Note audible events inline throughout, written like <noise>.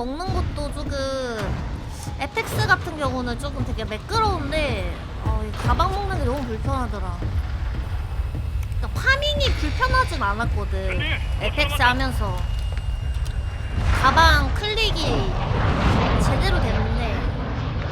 먹는 것도 조금 에펙스 같은 경우는 조금 되게 매끄러운데 어, 이 가방 먹는 게 너무 불편하더라. 그러니까 파밍이 불편하진 않았거든. 에펙스 하면서 가방 클릭이 제대로 됐는데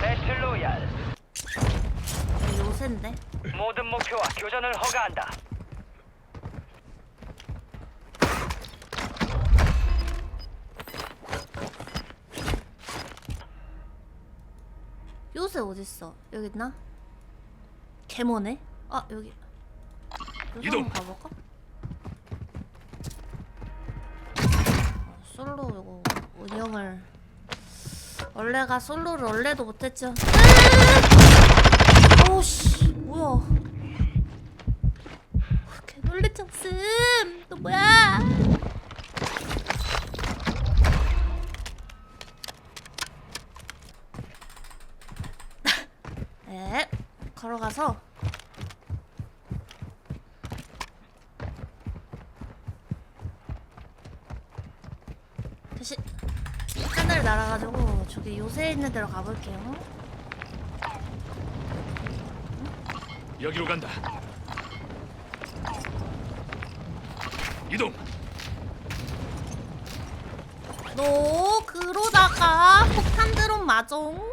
배틀 로얄 요새인데. 모든 목표와 교전을 허가한다. 요새 어딨어? 여기 있나? 개모네? 아 여기 이동. 가볼까? 어, 솔로 이거 운영을 원래가 솔로를 원래도 못했죠 오씨 뭐야 개놀래 쳤음 너 뭐야 네 걸어 가서 다시 하늘 날아가지고 저기 요새 있는 데로 가볼게요 여기로 간다. 이동. 너 그러다가 폭탄 드론 마종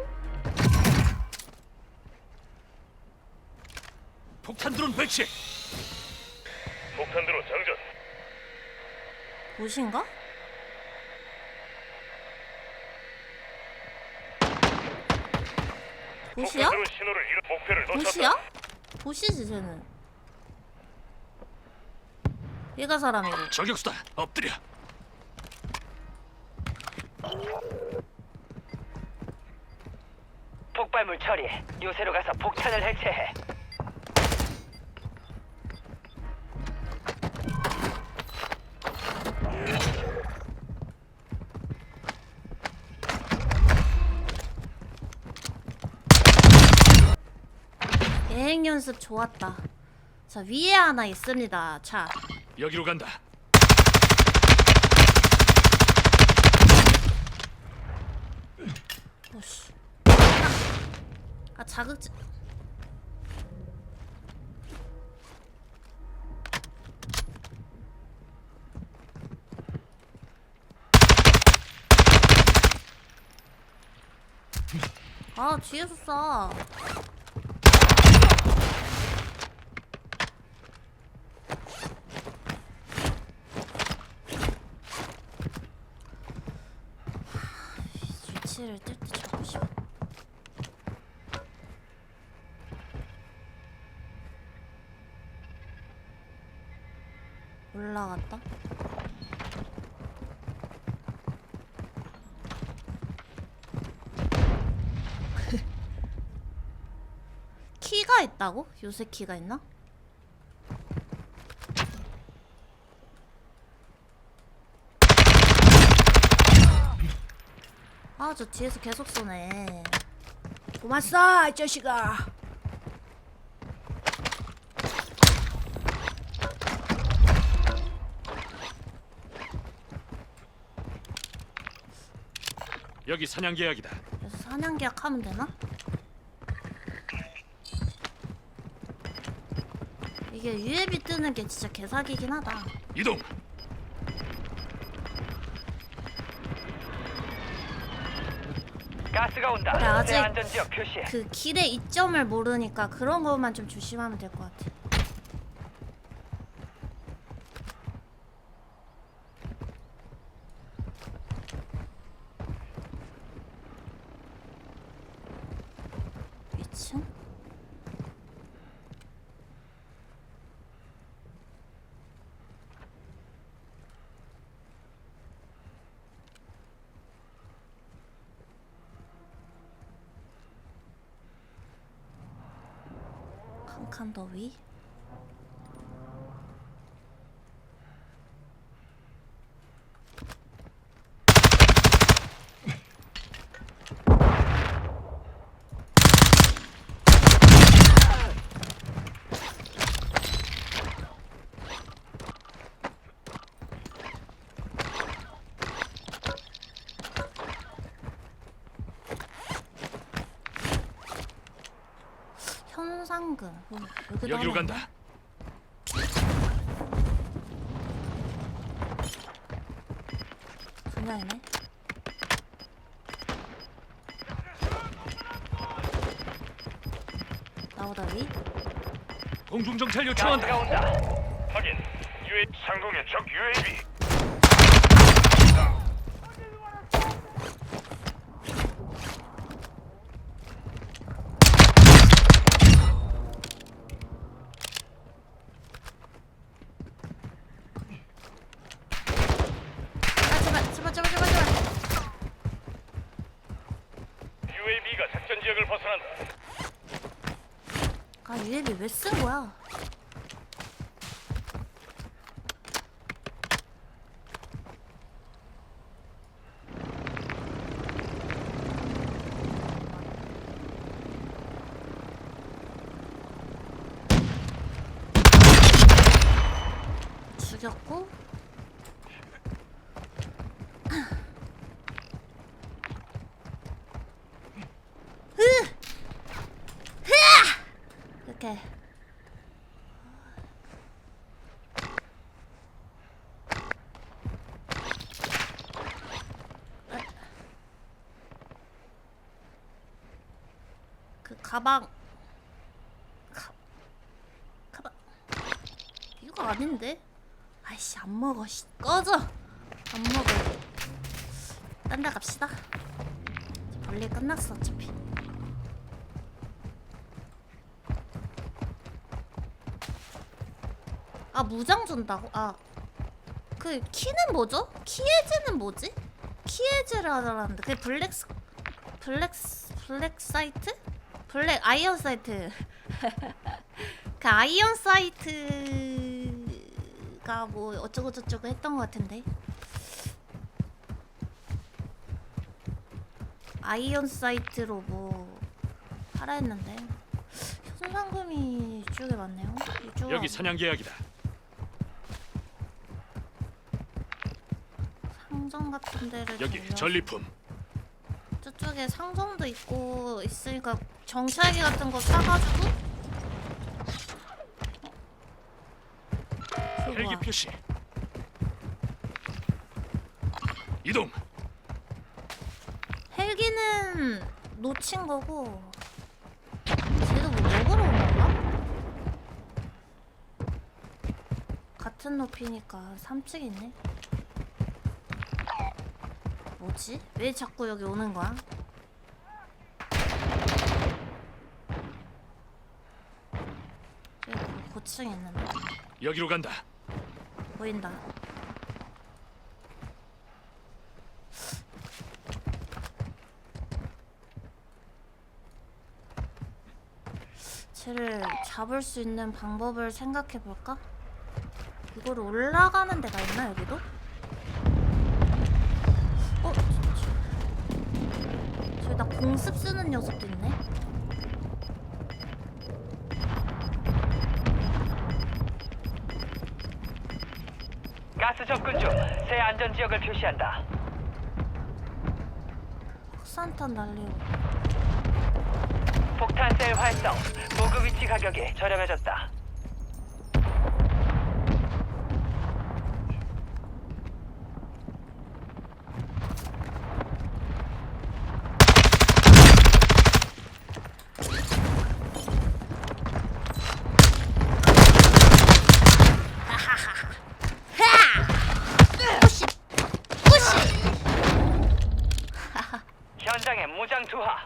폭탄 드론 배치. 폭탄 드론 장전. 보신가? 보시야? 폭탄 드론 신호를 잃어 목표를 놓쳤다. 보시야? 보시지 쟤는 얘가 사람이고 저격수다. 엎드려. 폭발물 처리해. 요새로 가서 폭탄을 해체해. 여행 연습 좋았다. 자 위에 하나 있습니다. 자. 여기로 간다. 오씨. 아 자극제. 아 뒤에서 쏴 위치를 뜰때 잡고 싶어 올라갔다. <laughs> 키가 있다고? 요새 키가 있나? 아, 저 뒤에서 계속 쏘네. 고맙어, 이 자식아. 여기 사냥 계약이다. 그래서 사냥 계약하면 되나? 이게 유예비 뜨는 게 진짜 개사기긴 하다. 이동. 가스가 온다. 근데 아직 새 안전 지역 표시해. 그 길의 이점을 모르니까 그런 것만 좀 조심하면 될 것 같아. 위층? 칸칸 더위? 현상금. 어, 여기도 여기로 하나 간다. 있네. 그냥이네. 나보다 위? 공중 정찰 요청한다. 가스가 온다. 확인. 유해 상공의 적 UAV. 아 제발 제발 제발 제발 제발. UAV가 작전 지역을 벗어난다. 아 UAV 왜 쓴 거야? 죽였고 이렇게 그 가방. 가, 가방. 이거 아닌데? 아이씨 안 먹어. 씨 꺼져. 안 먹어. 딴 데 갑시다. 볼일 끝났어 어차피 아 무장 준다고? 아그 키는 뭐죠? 키에즈는 뭐지? 키에즈를 하자라는데 그게 블랙 스- 블랙 스- 블랙 사이트? 블랙 아이언 사이트 <laughs> 그 아이언 사이트가 뭐 어쩌고 저쩌고 했던 것 같은데 아이언 사이트로 뭐 하라 했는데 현상금이 이쪽에 많네요 이쪽으로 여기 사냥 계약이다. 상점 같은 데를 여기 돌려서 전리품. 저쪽에 상점도 있고 있으니까 정찰기 같은 거 사가지고 어? 헬기? 표시. 이동. 헬기는 놓친 거고 쟤도 뭐 먹으러 온 건가? 같은 높이니까 3층에 있네 뭐지? 왜 자꾸 여기 오는 거야? 저기 고- 고층에 있는데 여기로 간다. 보인다 쟤를 잡을 수 있는 방법을 생각해 볼까? 이거를 올라가는 데가 있나 여기도? 공습 쓰는 녀석도 있네 가스 접근 중. 새 안전 지역을 표시한다. 확산탄 날리고 폭탄 셀 활성. 보급 위치 가격이 저렴해졌다. 뿌시! 뿌시! 현장에 무장 투하.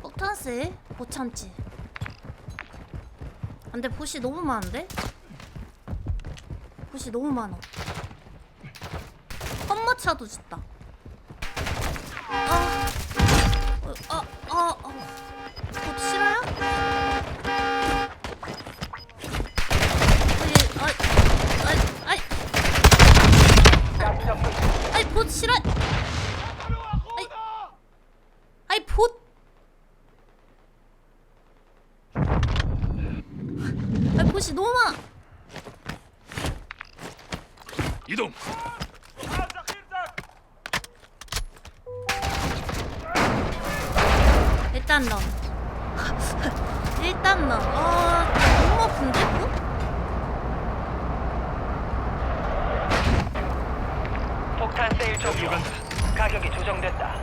폭탄스 못 참지. 근데 보시 너무 많은데? 보시 너무 많아. 헛마차도 짓다. 아, 어, 아, 아, 아, 곧 싫어요? 아이, 아이, 아이, 가스 접근 중. 아이, 봇 싫어. 아이, 아이, 봇. 아이, 봇이 너무 많아. 이동. 일단 넌. <laughs> 일단 넌. 아, 너무 아픈데, 뭐? 폭탄 세일 종료. 가격이 조정됐다.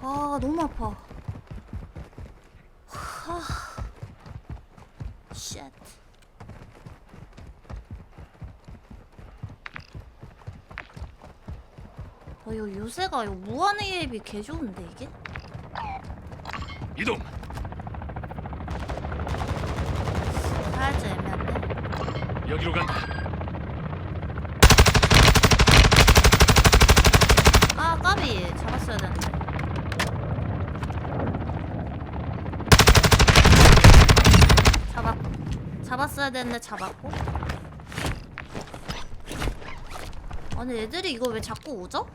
아, 너무 아파. 하. 쉣. 어, 이거 요새가 이거 무한 AAB 개 좋은데, 이게? 이동. 살짝 애매한데? 여기로 간다. 아, 까비. 잡았어야 되는데. 잡았, 잡았어야 되는데 잡았고. 아니, 애들이 이거 왜 자꾸 오죠?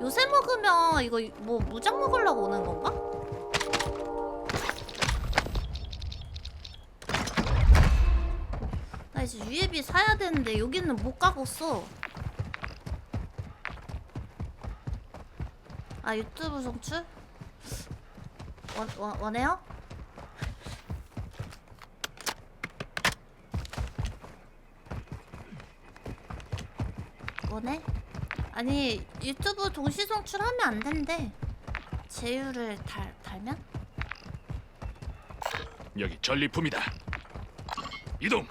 요새 먹으면 이거 뭐 무장 먹으려고 오는 건가? 나 이제 UAB 사야 되는데 여기는 못 가겠어. 아 유튜브 송출? 원, 원, 원해요? 원해? 아니 유튜브 동시 송출하면 안 된대 제휴를 달, 달면? 여기 전리품이다. 이동.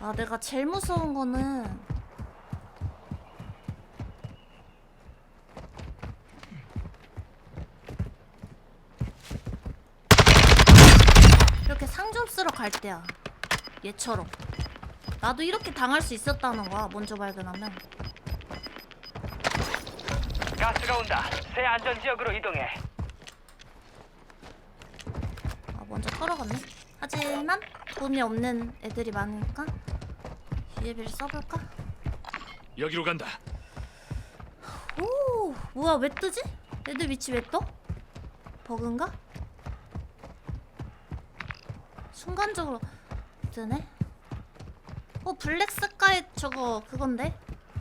아 내가 제일 무서운 거는 이렇게 상점 쓰러 갈 때야 얘처럼 나도 이렇게 당할 수 있었다는 거야 먼저 발견하면 가스가 온다. 새 안전 지역으로 이동해. 아 먼저 털어갔네 하지만 돈이 없는 애들이 많으니까 UAB를 써볼까? 여기로 간다. 오 뭐야 왜 뜨지? 애들 위치 왜 떠? 버그인가? 순간적으로 뜨네? 어 블랙 스카이 저거 그건데?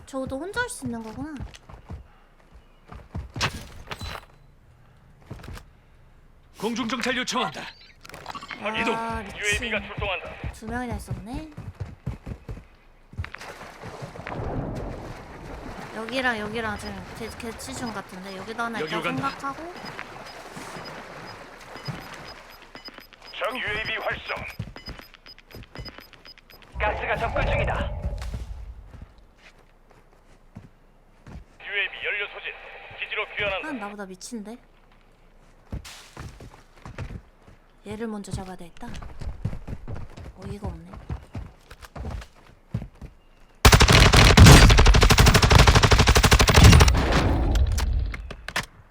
저도 혼자 할 수 있는 거구나 공중 정찰 요청한다. 이동. 아 미친 UAV가 출동한다. 두 명이나 있었네 여기랑 여기랑 지금 개, 개치 중 같은데 여기도 하나 있다고 여기로 간다. 생각하고 적 UAV 접근 중이다. UAV 연료 소진. 기지로 아 귀환한다. 나보다 미친데 얘를 먼저 잡아야 되겠다 어이가 없네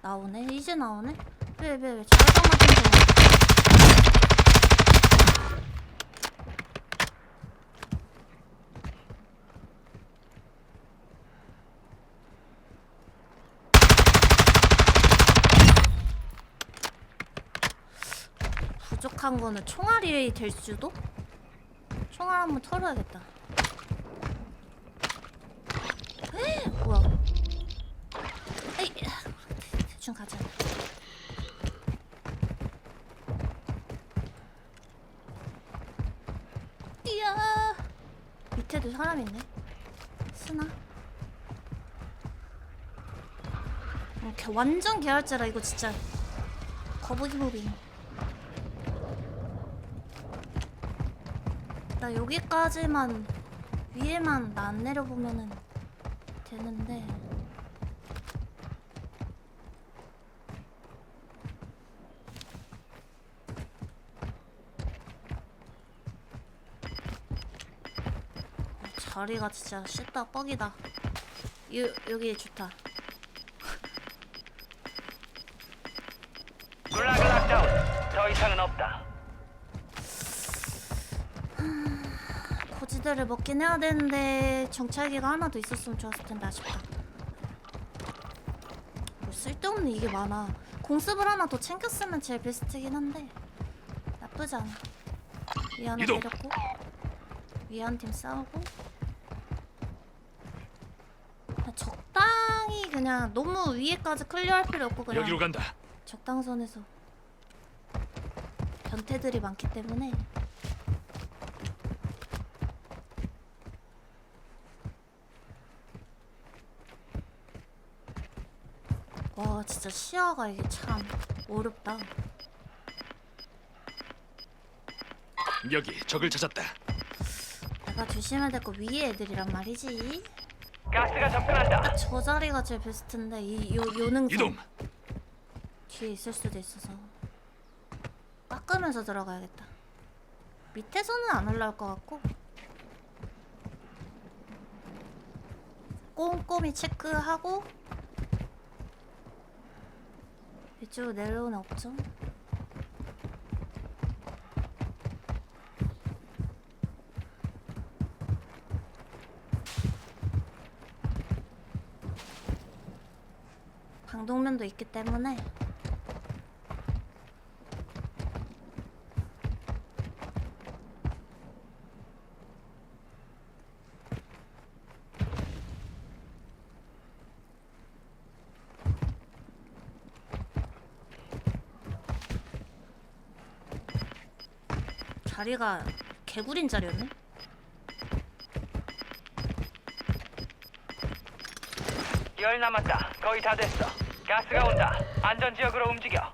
나오네 이제 나오네 왜 왜 왜 자가장 맞은 거 부족한 거는 총알이 될 수도? 총알 한번 털어야겠다. 에이, 뭐야? 에이, 대충 가자. 이야, 밑에도 사람 있네. 쓰나? 어, 개- 완전 개활자라 이거 진짜 거북이 무빙. 나 여기까지만 위에만 나 안 내려보면은 되는데 자리가 진짜 싫다 뻑이다 요, 여기 좋다. 더 이상은 없다. 고지대를 먹긴 해야 되는데 정찰기가 하나 더 있었으면 좋았을 텐데 아쉽다 뭐 쓸데없는 이게 많아 공습을 하나 더 챙겼으면 제일 베스트긴 한데 나쁘지 않아. 위 하나 이동. 내렸고 위한팀 싸우고 그냥 적당히 그냥 너무 위에까지 클리어할 필요 없고 그냥 여기로 간다. 적당선에서 변태들이 많기 때문에 와 진짜 시야가 이게 참 어렵다 여기 적을 찾았다. 내가 조심해야 될 거 위에 애들이란 말이지 가스가 접근한다. 딱 저 자리가 제일 베스트인데 이 요, 요 능선 이동. 뒤에 있을 수도 있어서 깎으면서 들어가야겠다. 밑에서는 안 올라올 것 같고 꼼꼼히 체크하고 이쪽으로 내려오는 없죠? 방독면도 있기 때문에 자리가 개구린 자리였네? 열 남았다. 거의 다 됐어. 가스가 온다. 안전 지역으로 움직여.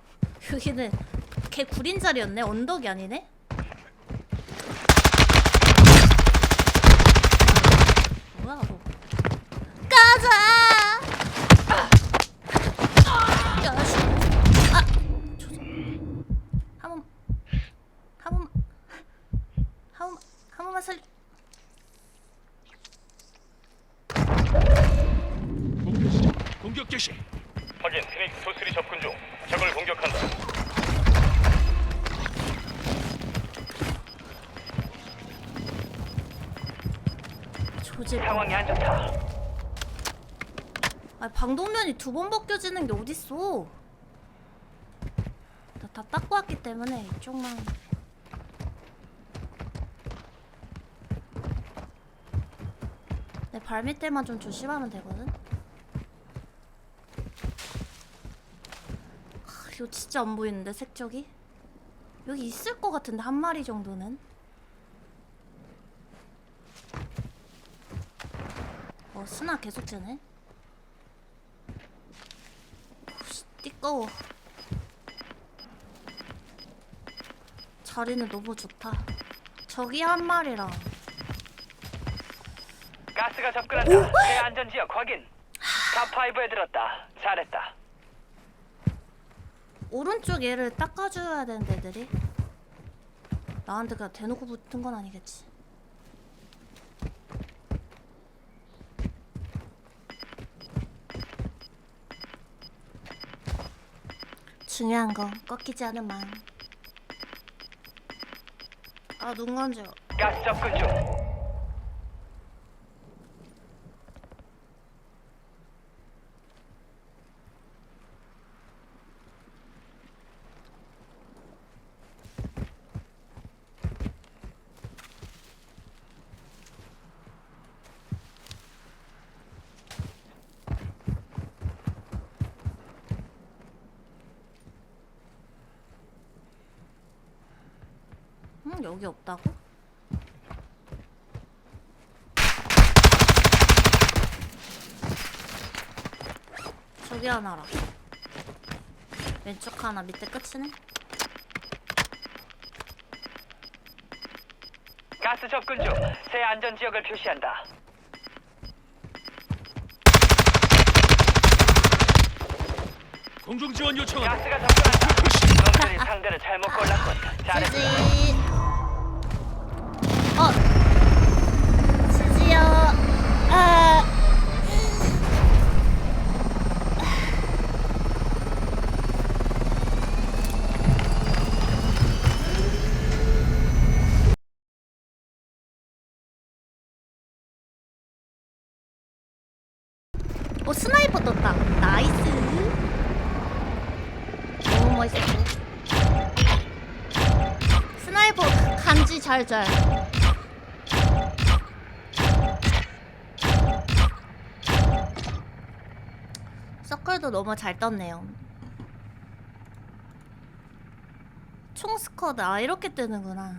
여기는 개구린 자리였네? 언덕이 아니네? 뭐야 너 가자! 개시. 확인. 피닉스 토스리 접근 중. 적을 공격한다. 조질 뻔. 상황이 안 좋다. 아 방독면이 두 번 벗겨지는 게 어딨어? 나 다 닦고 왔기 때문에 이쪽만 내 발밑에만 좀 조심하면 되거든. 아, 이거 진짜 안 보이는데 색적이? 여기 있을 것 같은데 한 마리 정도는. 어 스나 계속. 씨, 띠꺼워. 자리는 너무 좋다. 저기 한 마리랑 가스가 접근한다. 새 안전 지역 확인. 탑 5에 들었다. 잘했다. 오른쪽 얘를 닦아줘야 되는데 애들이 나한테 그냥 대놓고 붙은 건 아니겠지. 중요한 건 꺾이지 않은 마음. 아, 눈 건져. 가스 접근 중. 여기 없다고? 저기 하나라. 왼쪽 하나, 밑에 끝이네? 가스 접근 중. 새 안전 지역을 표시한다. 공중 지원 요청한다. 가스가 접근한다. 놈들이 상대를 잘못 골랐군. 잘했어. 지지. 오 스나이퍼 떴다. 나이스. 너무 멋있었고 스나이퍼 간지 잘잘. 서클도 너무 잘 떴네요. 총 스쿼드. 아 이렇게 뜨는구나